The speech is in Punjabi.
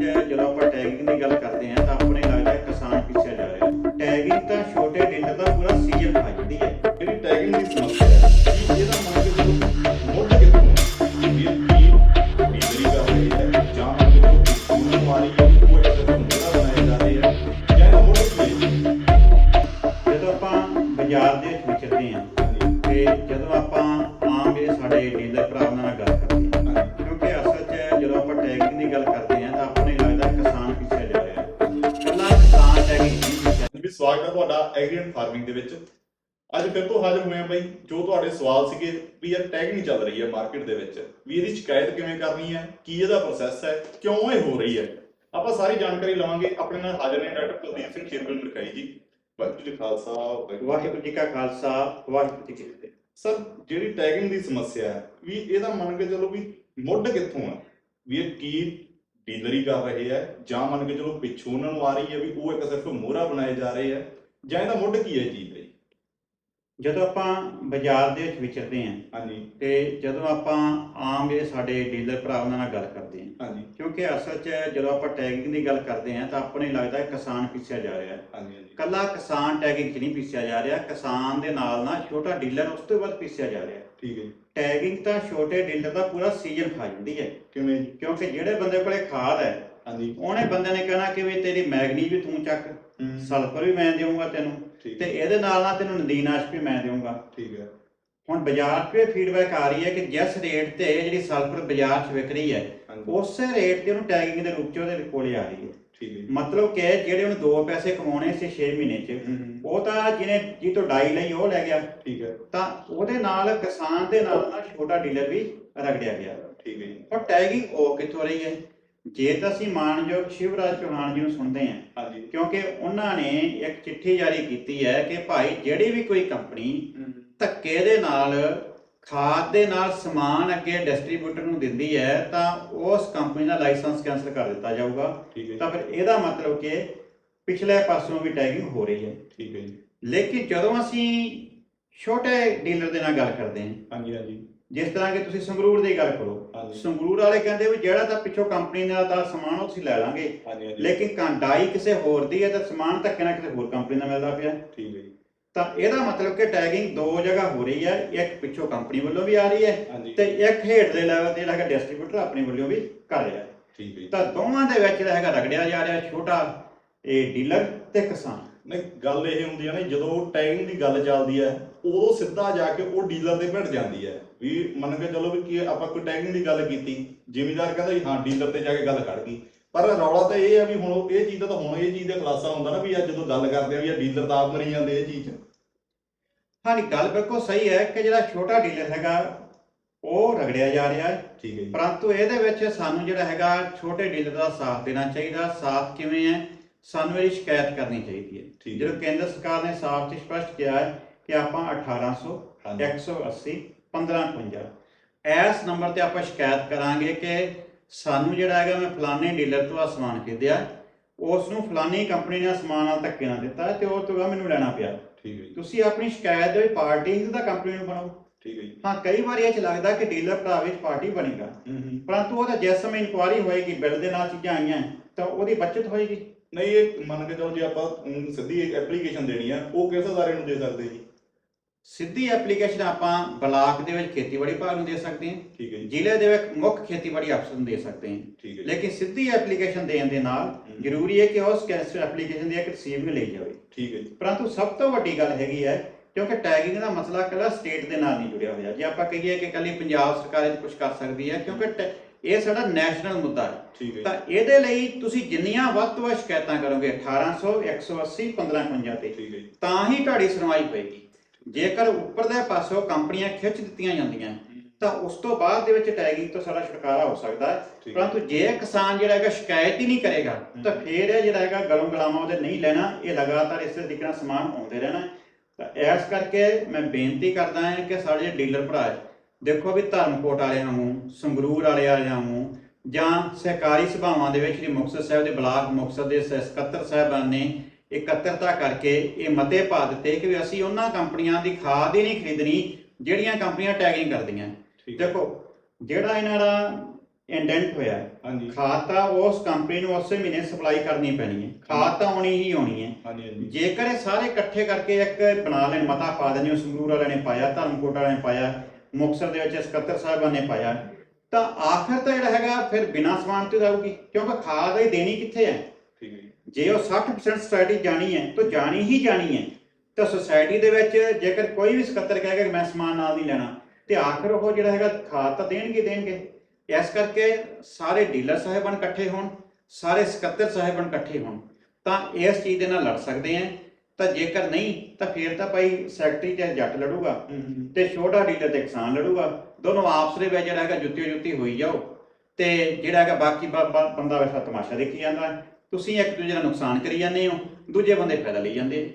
ਜਦੋਂ ਆਪਾਂ ਟੈਗਿੰਗ ਦੀ ਗੱਲ ਕਰਦੇ ਹਾਂ ਤਾਂ ਆਪਣੇ ਲੱਗਦਾ ਹੈ ਕਿਸਾਨ ਪਿੱਛੇ ਜਾ ਰਿਹਾ ਟੈਗਿੰਗ ਤਾਂ ਛੋਟੇ ਡੀਲਰ ਦਾ ਪੂਰਾ ਸੀਜ਼ਨ ਖਾ ਜਾਂਦੀ ਹੈ। ਜਿਹੜੀ ਟੈਗਿੰਗ ਦੀ ਸਮੱਸਿਆ ਹੈ ਕਿ ਇਹਦਾ ਮੰਨ ਕੇ ਚਲੋ ਮੁੱਢ ਕਿੱਥੋਂ ਹੈ ਵੀ ਇਹ ਕੀ ਡੀਲਰੀ ਕਰ ਰਹੀ ਹੈ ਜਾਂ ਮੰਨ ਕੇ ਚਲੋ ਕਿਸਾਨ ਵਾਲੀ ਉਹ ਇੱਕ ਸਿਸਟਮ ਮੋੜਾ ਬਣਾਏ ਜਾ ਰਹੇ ਹੈ ਜਾਂ ਇਹਦਾ ਮੁੱਢ ਕੀ ਹੈ। ਜਦੋਂ ਆਪਾਂ ਬਾਜ਼ਾਰ ਦੇ ਵਿੱਚ ਵਿਚਰਦੇ ਹਾਂ ਤੇ ਜਦੋਂ ਆਪਾਂ ਆਮ ਜਿਹੜੇ ਸਾਡੇ ਡੀਲਰ ਭਰਾ ਉਹਨਾਂ ਨਾਲ ਗੱਲ ਕਰਦੇ ਹਾਂ ਕਿਉਂਕਿ ਅਸਲ 'ਚ ਜਦੋਂ ਆਪਾਂ ਟੈਗਿੰਗ ਦੀ ਗੱਲ ਕਰਦੇ ਸਵਾਗਤ ਹੈ ਤੁਹਾਡਾ ਐਗਰੀਕਲਚਰ ਫਾਰਮਿੰਗ ਦੇ ਵਿੱਚ। ਅੱਜ ਫਿਰ ਤੋਂ ਹਾਜ਼ਰ ਹੋਏ ਆ ਬਾਈ ਜੋ ਤੁਹਾਡੇ ਸਵਾਲ ਸੀਗੇ ਵੀ ਯਾਰ ਟੈਗ ਨਹੀਂ ਚੱਲ ਰਹੀ ਹੈ ਮਾਰਕੀਟ ਦੇ ਵਿੱਚ ਵੀ ਇਹਦੀ ਸ਼ਿਕਾਇਤ ਕਿਵੇਂ ਕਰਨੀ ਹੈ ਕੀ ਇਹਦਾ ਪ੍ਰੋਸੈਸ ਹੈ ਕਿਉਂ ਇਹ ਹੋ ਰਹੀ ਹੈ। ਆਪਾਂ ਸਾਰੀ ਜਾਣਕਾਰੀ ਲਵਾਂਗੇ ਆਪਣੇ ਨਾਲ ਹਾਜ਼ਰ ਨੇ ਡਾਕਟਰ ਕੁਲਦੀਪ ਸਿੰਘ ਸ਼ੇਰਗਿਲ ਮਰਕਾਈ ਜੀ। ਵਾਹਿਗੁਰੂ ਜੀ ਖਾਲਸਾ ਵਾਹਿਗੁਰੂ ਜੀ ਕੀ ਖਾਲਸਾ ਵਾਹਿਗੁਰੂ ਜੀ ਕੀ ਫਤਿਹ। ਫਤਿਹ। ਸਰ ਜਿਹੜੀ ਟੈਗਿੰਗ ਦੀ ਸਮੱਸਿਆ ਹੈ ਵੀ ਇਹਦਾ ਮੰਨ ਕੇ ਚਲੋ ਵੀ ਮੁੱਢ ਕਿੱਥੋਂ ਹੈ ਵੀ ਇਹ ਕੀ ਡੀਲਰੀ ਕਰ ਰਹੇ ਹੈ ਜਾਂ ਮੰਨ ਕੇ ਚਲੋ ਪਿੱਛੋਂ ਉਹਨਾਂ ਨੂੰ ਆ ਰਹੀ ਹੈ ਵੀ ਉਹ ਇੱਕ ਸਿਰਫ ਮੋਹਰਾ ਬਣਾਏ ਜਾ ਰਹੇ ਹੈ ਜਾਂ ਇਹਦਾ ਮੁੱਢ ਕੀ ਹੈ ਚੀਜ਼ ਦਾ ਜਦੋਂ ਆਪਾਂ ਬਾਜ਼ਾਰ ਦੇ ਵਿੱਚ ਵਿਚਰਦੇ ਹਾਂ ਹਾਂਜੀ। ਤੇ ਜਦੋਂ ਆਪਾਂ ਆਮ ਜਿਹੜੇ ਸਾਡੇ ਡੀਲਰ ਭਰਾ ਉਹਨਾਂ ਨਾਲ ਗੱਲ ਕਰਦੇ ਹਾਂ। ਹਾਂਜੀ। ਕਿਉਂਕਿ ਅਸਲ 'ਚ ਜਦੋਂ ਆਪਾਂ ਟੈਗਿੰਗ ਦੀ ਗੱਲ ਕਰਦੇ ਹਾਂ ਤਾਂ ਆਪਣੇ ਲੱਗਦਾ ਹੈ ਕਿਸਾਨ ਪਿੱਛੇ ਜਾ ਰਿਹਾ। ਹਾਂਜੀ ਹਾਂਜੀ। ਕੱਲਾ ਕਿਸਾਨ ਟੈਗਿੰਗ 'ਚ ਨਹੀਂ ਪਿੱਛਿਆ ਜਾ ਰਿਹਾ। ਕਿਸਾਨ ਦੇ ਨਾਲ ਨਾਲ ਛੋਟਾ ਡੀਲਰ ਉਸ ਤੋਂ ਵੱਧ ਪਿੱਛਿਆ ਜਾ ਰਿਹਾ। ਠੀਕ ਹੈ ਟੈਗਿੰਗ ਤਾਂ ਛੋਟੇ ਡੀਲਰ ਦਾ ਪੂਰਾ ਸੀਜ਼ਨ ਖਾ ਜਾਂਦੀ ਹੈ। ਕਿਵੇਂ ਜੀ? ਕਿਉਂਕਿ ਜਿਹੜੇ ਬੰਦੇ ਕੋਲੇ ਖਾਦ ਹੈ ਹਾਂਜੀ। ਉਹਨੇ ਬੰਦੇ ਨੇ ਕਹਿਣਾ ਕਿ ਵੀ ਤੇਰੀ ਮੈਗਨੀ ਵੀ ਤੂੰ ਚੱਕ ਹੂੰ, ਸਲਫਰ ਵੀ ਮੈਂ ਦੇਵਾਂਗਾ ਤੈਨੂੰ। ਠੀਕ ਤੇ ਇਹਦੇ ਨਾਲ ਨਾਲ ਤੈਨੂੰ ਨਦੀਨਾਸ਼ਕ ਵੀ ਮੈਂ ਦੇਵਾਂਗਾ ਠੀਕ ਹੈ। ਹੁਣ ਬਾਜ਼ਾਰ 'ਤੇ ਫੀਡਬੈਕ ਆ ਰਹੀ ਹੈ ਕਿ ਜਿਸ ਰੇਟ ਤੇ ਜਿਹੜੀ ਸਲਫਰ ਬਾਜ਼ਾਰ 'ਚ ਵਿਕ ਰਹੀ ਹੈ ਹਾਂਜੀ। ਉਸੇ ਰੇਟ ਤੇ ਉਹਨੂੰ ਟੈਗਿੰਗ ਦੇ ਰੂਪ 'ਚ ਉਹਦੇ ਕੋਲੇ ਆ ਰਹੀ ਹੈ। ਠੀਕ ਹੈ ਜੀ। ਮਤਲਬ ਕਿ ਜਿਹੜੇ ਉਹਨੂੰ 2 ਪੈਸੇ ਕਮਾਉਣੇ ਸੀ 6 ਮਹੀਨੇ 'ਚ ਹੂੰ, ਹੂੰ, ਉਹ ਤਾਂ ਜਿਹਨੇ ਜੀ ਤੋਂ ਡਾਈ ਲਈ ਉਹ ਲੈ ਗਿਆ। ਠੀਕ ਹੈ। ਤਾਂ ਉਹਦੇ ਨਾਲ ਕਿਸਾਨ ਦੇ ਨਾਲ ਨਾਲ ਛੋਟਾ ਡੀਲਰ ਵੀ ਰਗੜਿਆ ਗਿਆ। ਠੀਕ ਹੈ ਜੀ। ਹੁਣ ਟੈਗਿੰਗ ਉਹ ਕਿੱਥੋਂ ਰਹੀ ਹੈ? ਜੇ ਤਾਂ ਅਸੀਂ ਮਾਨਯੋਗ ਸ਼ਿਵਰਾਜ ਚੌਹਾਨ ਜੀ ਨੂੰ ਸੁਣਦੇ ਹਾਂ ਹਾਂਜੀ। ਕਿਉਂਕਿ ਉਹਨਾਂ ਨੇ ਇੱਕ ਚਿੱਠੀ ਜਾਰੀ ਕੀਤੀ ਹੈ ਕਿ ਭਾਈ ਜਿਹੜੀ ਵੀ ਕੋਈ ਕੰਪਨੀ ਧੱਕੇ ਦੇ ਨਾਲ ਖਾਦ ਦੇ ਨਾਲ ਸਮਾਨ ਅੱਗੇ ਡਿਸਟ੍ਰੀਬਿਊਟਰ ਨੂੰ ਦਿੰਦੀ ਹੈ ਤਾਂ ਉਸ ਕੰਪਨੀ ਦਾ ਲਾਇਸੈਂਸ ਕੈਂਸਲ ਕਰ ਦਿੱਤਾ ਜਾਊਗਾ। ਤਾਂ ਫਿਰ ਇਹਦਾ ਮਤਲਬ ਕਿ ਪਿਛਲੇ ਪਾਸੋਂ ਵੀ ਟੈਗਿੰਗ ਹੋ ਰਹੀ ਹੈ। ਠੀਕ ਹੈ ਜੀ। ਲੇਕਿਨ ਜਦੋਂ ਅਸੀਂ ਛੋਟੇ ਡੀਲਰ ਦੇ ਨਾਲ ਗੱਲ ਕਰਦੇ ਹਾਂ ਹਾਂਜੀ ਹਾਂਜੀ। ਜਿਸ ਤਰ੍ਹਾਂ ਕਿ ਤੁਸੀਂ ਸੰਗਰੂਰ ਦੀ ਗੱਲ ਕਰੋ ਹਾਂਜੀ। ਸੰਗਰੂਰ ਵਾਲੇ ਕਹਿੰਦੇ ਵੀ ਜਿਹੜਾ ਤਾਂ ਪਿੱਛੋਂ ਕੰਪਨੀ ਨਾਲ ਦਾ ਸਮਾਨ ਉਹ ਤੁਸੀਂ ਲੈ ਲਾਂਗੇ। ਹਾਂਜੀ ਹਾਂਜੀ। ਲੇਕਿਨ ਕੰਡਾਈ ਕਿਸੇ ਹੋਰ ਦੀ ਹੈ ਤਾਂ ਸਮਾਨ ਧੱਕੇ ਨਾਲ ਕਿਸੇ ਹੋਰ ਕੰਪਨੀ ਦਾ ਮਿਲਦਾ ਪਿਆ। ਠੀਕ ਹੈ ਜੀ। ਤਾਂ ਇਹਦਾ ਮਤਲਬ ਕਿ ਟੈਗਿੰਗ ਦੋ ਜਗ੍ਹਾ ਹੋ ਰਹੀ ਹੈ ਇੱਕ ਪਿੱਛੋਂ ਕੰਪਨੀ ਵੱਲੋਂ ਵੀ ਆ ਰਹੀ ਹੈ ਹਾਂਜੀ। ਤੇ ਇੱਕ ਹੇਠਲੇ ਲੈਵਲ ਤੇ ਜਿਹੜਾ ਹੈਗਾ ਡਿਸਟ੍ਰੀਬਿਊਟਰ ਆਪਣੀ ਵੱਲੋਂ ਵੀ ਕਰ ਰਿਹਾ ਹੈ। ਠੀਕ ਹੈ ਜੀ। ਤਾਂ ਦੋਵਾਂ ਦੇ ਵਿੱਚ ਜਿਹੜਾ ਹੈਗਾ ਰਗੜਿਆ ਜਾ ਰਿਹਾ ਛੋਟਾ ਇਹ ਡੀਲਰ ਤੇ ਕਿਸਾਨ। ਨਹੀਂ ਗੱਲ ਇਹ ਹੁੰਦੀ ਹੈ ਨਾ ਜਦੋਂ ਟੈਗਿੰਗ ਦੀ ਗੱਲ ਚੱਲਦੀ ਹੈ ਉਦੋਂ ਸਿੱਧਾ ਜਾ ਕੇ ਉਹ ਡੀਲਰ ਦੇ ਭਿੜ ਜਾਂਦੀ ਹੈ ਵੀ ਮੰਨ ਕੇ ਚਲੋ ਵੀ ਕੀ ਆਪਾਂ ਕੋਈ ਟੈਗਿੰਗ ਦੀ ਗੱਲ ਕੀਤੀ ਜ਼ਿਮੀਦਾਰ ਕਹਿੰਦਾ ਜੀ ਹਾਂ ਡੀਲਰ ਤੇ ਜਾ ਕੇ ਗੱਲ ਖੜ ਗਈ। ਪਰ ਰੌਲਾ ਤਾਂ ਇਹ ਆ ਵੀ ਹੁਣ ਇਹ ਚੀਜ਼ ਦਾ ਤਾਂ ਹੁਣ ਇਹ ਚੀਜ਼ ਦਾ ਖੁਲਾਸਾ ਹੁੰਦਾ ਨਾ ਵੀ ਅੱਜ ਜਦੋਂ ਗੱਲ ਕਰਦੇ ਆ ਵੀ ਇਹ ਡੀਲਰ ਤਾਂ ਆਪ ਮਰੀ ਜਾਂਦੇ ਇਹ ਚੀਜ਼ 'ਚ। ਹਾਂਜੀ ਗੱਲ ਬਿਲਕੁਲ ਸਹੀ ਹੈ ਕਿ ਜਿਹੜਾ ਛੋਟਾ ਡੀਲਰ ਹੈਗਾ ਉਹ ਰਗੜਿਆ ਜਾ ਰਿਹਾ ਹੈ। ਠੀਕ ਹੈ ਜੀ। ਪਰੰਤੂ ਇਹਦੇ ਵਿੱਚ ਸਾਨੂੰ ਜਿਹੜਾ ਹੈਗਾ ਛੋਟੇ ਡੀਲਰ ਦਾ ਸਾਥ ਦੇਣਾ ਚਾਹੀਦਾ। ਸਾਥ ਕਿਵੇਂ ਹੈ? ਸਾਨੂੰ ਇਹਦੀ ਸ਼ਿਕਾਇਤ ਕਰਨੀ ਚਾਹੀਦੀ ਹੈ। ਠੀਕ ਜਦੋਂ ਕੇਂਦਰ ਸਰਕਾਰ ਨੇ ਸਾਫ਼ ਤੇ ਸਪਸ਼ਟ ਕਿਹਾ ਹੈ ਕਿ ਆਪਾਂ 1800 ਹਾਂਜੀ। 180 1550 ਇਸ ਨੰਬਰ ਤੇ ਆਪਾਂ ਸ਼ਿਕਾਇਤ ਕਰਾਂਗੇ ਕਿ ਸਾਨੂੰ ਜਿਹੜਾ ਹੈਗਾ ਮੈਂ ਫਲਾਣੇ ਡੀਲਰ ਤੋਂ ਆ ਸਮਾਨ ਖਰੀਦਿਆ ਉਸ ਨੂੰ ਫਲਾਣੀ ਕੰਪਨੀ ਨੇ ਸਮਾਨ ਨਾਲ ਧੱਕੇ ਨਾਲ ਦਿੱਤਾ ਤੇ ਉਹ ਤੋਂ ਬਾਅਦ ਮੈਨੂੰ ਲੈਣਾ ਪਿਆ। ਠੀਕ ਹੈ ਜੀ। ਤੁਸੀਂ ਆਪਣੀ ਸ਼ਿਕਾਇਤ ਦੇ ਪਾਰਟੀ ਦਾ ਕੰਪਨੀ ਨੂੰ ਬਣਾਓ। ਠੀਕ ਹੈ ਜੀ। ਹਾਂ ਕਈ ਵਾਰ ਇਹ ਚ ਲੱਗਦਾ ਕਿ ਡੀਲਰ ਭਰਾ ਵਿੱਚ ਪਾਰਟੀ ਬਣੇਗਾ। ਹੂੰ ਹੂੰ। ਪਰੰਤੂ ਉਹਦਾ ਜਿਸ ਸਮੇਂ ਇਨਕੁਆਰੀ ਹੋਏਗੀ ਬਿੱਲ ਦੇ ਨਾਲ ਚੀਜ਼ਾਂ ਆਈਆਂ ਤਾਂ ਉਹਦੀ ਬਚਤ ਹੋਏਗੀ। ਨਹੀਂ ਇਹ ਮੰਨ ਕੇ ਚਲੋ ਜੇ ਆਪਾਂ ਅਮ, ਸਿੱਧੀ ਇੱਕ ਐਪਲੀਕੇਸ਼ਨ ਦੇਣੀ ਆ ਉਹ ਕਿਸ ਅਦਾਰੇ ਨੂੰ ਦੇ ਸਕਦੇ ਜੀ? ਸਿੱਧੀ ਐਪਲੀਕੇਸ਼ਨ ਆਪਾਂ ਬਲਾਕ ਦੇ ਵਿੱਚ ਖੇਤੀਬਾੜੀ ਵਿਭਾਗ ਨੂੰ ਦੇ ਸਕਦੇ ਹਾਂ। ਠੀਕ ਹੈ ਜੀ। ਜ਼ਿਲ੍ਹੇ ਦੇ ਵਿੱਚ ਮੁੱਖ ਖੇਤੀਬਾੜੀ ਅਫਸਰ ਨੂੰ ਦੇ ਸਕਦੇ ਹਾਂ। ਠੀਕ ਹੈ ਜੀ। ਲੇਕਿਨ ਸਿੱਧੀ ਐਪਲੀਕੇਸ਼ਨ ਦੇਣ ਦੇ ਨਾਲ ਹਮ। ਜ਼ਰੂਰੀ ਹੈ ਕਿ ਉਸ ਕੈਂਸਲ ਐਪਲੀਕੇਸ਼ਨ ਦੀ ਇੱਕ ਰਿਸੀਵਿੰਗ ਲਈ ਜਾਵੇ। ਠੀਕ ਹੈ ਜੀ। ਪਰੰਤੂ ਸਭ ਤੋਂ ਵੱਡੀ ਗੱਲ ਹੈਗੀ ਹੈ ਕਿਉਂਕਿ ਟੈਗਿੰਗ ਦਾ ਮਸਲਾ ਇਕੱਲਾ ਸਟੇਟ ਦੇ ਨਾਲ ਨਹੀਂ ਜੁੜਿਆ ਹੋਇਆ। ਜੇ ਆਪਾਂ ਕਹੀਏ ਕਿ ਇਕੱਲੀ ਪੰਜਾਬ ਸਰਕਾਰ ਇਹ ਕੁਝ ਕਰ ਸਕਦੀ ਹੈ ਕਿਉਂਕਿ ਇਹ ਸਾਡਾ ਨੈਸ਼ਨਲ ਮੁੱਦਾ ਹੈ। ਤਾਂ ਇਹਦੇ ਲਈ ਤੁਸੀਂ ਜਿੰਨੀਆਂ ਵੱਧ ਤੋਂ ਵੱਧ ਸ਼ਿਕਾਇਤਾਂ ਕਰੋਗੇ 1800 180 1550 ਤੇ ਤਾਂ ਹੀ ਤੁਹਾਡੀ ਸੁਣਵਾਈ ਹੋਏਗੀ। ਜੇਕਰ ਉੱਪਰਲੇ ਪਾਸੋਂ ਕੰਪਨੀਆਂ ਖਿੱਚ ਦਿੱਤੀਆਂ ਜਾਂਦੀਆਂ ਤਾਂ ਉਸ ਤੋਂ ਬਾਅਦ ਦੇ ਵਿੱਚ ਟੈਗਿੰਗ ਤੋਂ ਸਾਡਾ ਛੁਟਕਾਰਾ ਹੋ ਸਕਦਾ ਹੈ। ਪਰੰਤੂ ਜੇ ਕਿਸਾਨ ਜਿਹੜਾ ਹੈਗਾ ਸ਼ਿਕਾਇਤ ਹੀ ਨਹੀਂ ਕਰੇਗਾ ਤਾਂ। ਫੇਰ ਇਹ ਜਿਹੜਾ ਹੈਗਾ ਗਲੋਂ ਗਲਾਮਾ ਉਹਦੇ ਨਹੀਂ ਲੈਣਾ ਇਹ ਲਗਾਤਾਰ ਇਸੇ ਤਰੀਕੇ ਨਾਲ ਸਮਾਨ ਆਉਂਦੇ ਰਹਿਣਾ। ਤਾਂ ਇਸ ਕਰਕੇ ਮੈਂ ਬੇਨਤੀ ਕਰਦਾ ਹਾਂ ਕਿ ਸਾਡੇ ਡੀਲਰ ਭਰਾ ਦੇਖੋ ਵੀ ਧਰਮਕੋਟ ਵਾਲਿਆਂ ਨੂੰ ਸੰਗਰੂਰ ਵਾਲਿਆਂ ਨੂੰ ਜਾਂ ਸਹਿਕਾਰੀ ਸਭਾਵਾਂ ਦੇ ਵਿੱਚ ਜਿਹੜੀ ਮੁਕਤਸਰ ਸਾਹਿਬ ਦੇ ਬਲਾਕ ਮੁਕਤਸਰ ਦੇ ਸਕੱਤਰ ਸਾਹਿਬਾਨ ਨੇ ਇਕੱਤਰਤਾ ਕਰਕੇ ਇਹ ਮਤੇ ਪਾ ਦਿੱਤੇ ਕਿ ਵੀ ਅਸੀਂ ਉਹਨਾਂ ਕੰਪਨੀਆਂ ਦੀ ਖਾਦ ਹੀ ਨਹੀਂ ਖਰੀਦਣੀ ਜਿਹੜੀਆਂ ਕੰਪਨੀਆਂ ਟੈਗਿੰਗ ਕਰਦੀਆਂ। ਦੇਖੋ ਜਿਹੜਾ ਇਹਨਾਂ ਦਾ ਇੰਡੈਂਟ ਹੋਇਆ। ਹਾਂਜੀ। ਖਾਦ ਤਾਂ ਉਸ ਕੰਪਨੀ ਨੂੰ ਉਸੇ ਮਹੀਨੇ ਸਪਲਾਈ ਕਰਨੀ ਪੈਣੀ ਹੈ। ਖਾਦ ਤਾਂ ਆਉਣੀ ਹੀ ਆਉਣੀ ਹੈ। ਹਾਂਜੀ ਹਾਂਜੀ। ਜੇਕਰ ਇਹ ਸਾਰੇ ਇਕੱਠੇ ਕਰਕੇ ਇੱਕ ਬਣਾ ਲੈਣ ਮਤਾ ਪਾ ਦੇਣੇ ਸੰਗਰੂਰ ਵਾਲਿਆਂ ਨੇ ਪਾਇਆ ਧਰਮਕੋਟ ਵਾਲਿਆਂ ਨੇ ਪਾਇਆ ਮੁਕਤਸਰ ਦੇ ਵਿੱਚ ਸਕੱਤਰ ਸਾਹਿਬਾਨ ਨੇ ਪਾਇਆ ਤਾਂ ਆਖਰ ਤਾਂ ਜਿਹੜਾ ਹੈਗਾ ਫਿਰ ਬਿਨਾਂ ਸਮਾਨ ਤੋਂ ਜਾਊਗੀ ਕਿਉਂਕਿ ਖਾਦ ਹੀ ਦੇਣੀ ਕਿੱਥੇ ਹੈ? ਠੀਕ ਹੈ ਜੀ। ਉਹ 60% ਸੋਸਾਇਟੀ ਜਾਣੀ ਹੈ ਤਾਂ ਜਾਣੀ ਹੀ ਜਾਣੀ ਹੈ। ਤਾਂ ਸੋਸਾਇਟੀ ਦੇ ਵਿੱਚ ਜੇਕਰ ਕੋਈ ਵੀ ਸਕੱਤਰ ਕਹੇਗਾ ਕਿ ਮੈਂ ਸਮਾਨ ਨਾਲ ਨਹੀਂ ਲੈਣਾ ਤੇ ਆਖਰ ਉਹ ਜਿਹੜਾ ਹੈਗਾ ਖਾਦ ਤਾਂ ਦੇਣਗੇ ਦੇਣਗੇ। ਇਸ ਕਰਕੇ ਸਾਰੇ ਡੀਲਰ ਸਾਹਿਬਾਨ ਇਕੱਠੇ ਹੋਣ ਸਾਰੇ ਸਕੱਤਰ ਸਾਹਿਬਾਨ ਇਕੱਠੇ ਹੋਣ ਤਾਂ ਇਸ ਚੀਜ਼ ਦੇ ਨਾਲ ਲੜ ਸਕਦੇ ਆ। ਤਾਂ ਜੇਕਰ ਨਹੀਂ ਤਾਂ ਫਿਰ ਤਾਂ ਭਾਈ ਸੈਕਟਰੀ ਤੇ ਜੱਟ ਲੜੂਗਾ ਤੇ ਛੋਟਾ ਡੀਲਰ ਤੇ ਕਿਸਾਨ ਲੜੂਗਾ। ਦੋਨੋਂ ਆਪਸ ਦੇ ਵਿੱਚ ਜਿਹੜਾ ਹੈਗਾ ਜੁੱਤੀ ਜੁੱਤੀ ਹੋਈ ਜਾਓ ਤੇ ਜਿਹੜਾ ਹੈਗਾ ਬਾਕੀ ਬੰਦਾ ਵੈਸਾ ਤਮਾਸ਼ਾ ਦੇਖੀ ਜਾਂਦਾ। ਤੁਸੀਂ ਇੱਕ ਦੂਜੇ ਦਾ ਨੁਕਸਾਨ ਕਰੀ ਜਾਂਦੇ ਹੋ ਦੂਜੇ ਬੰਦੇ ਫਾਇਦਾ ਲਈ ਜਾਂਦੇ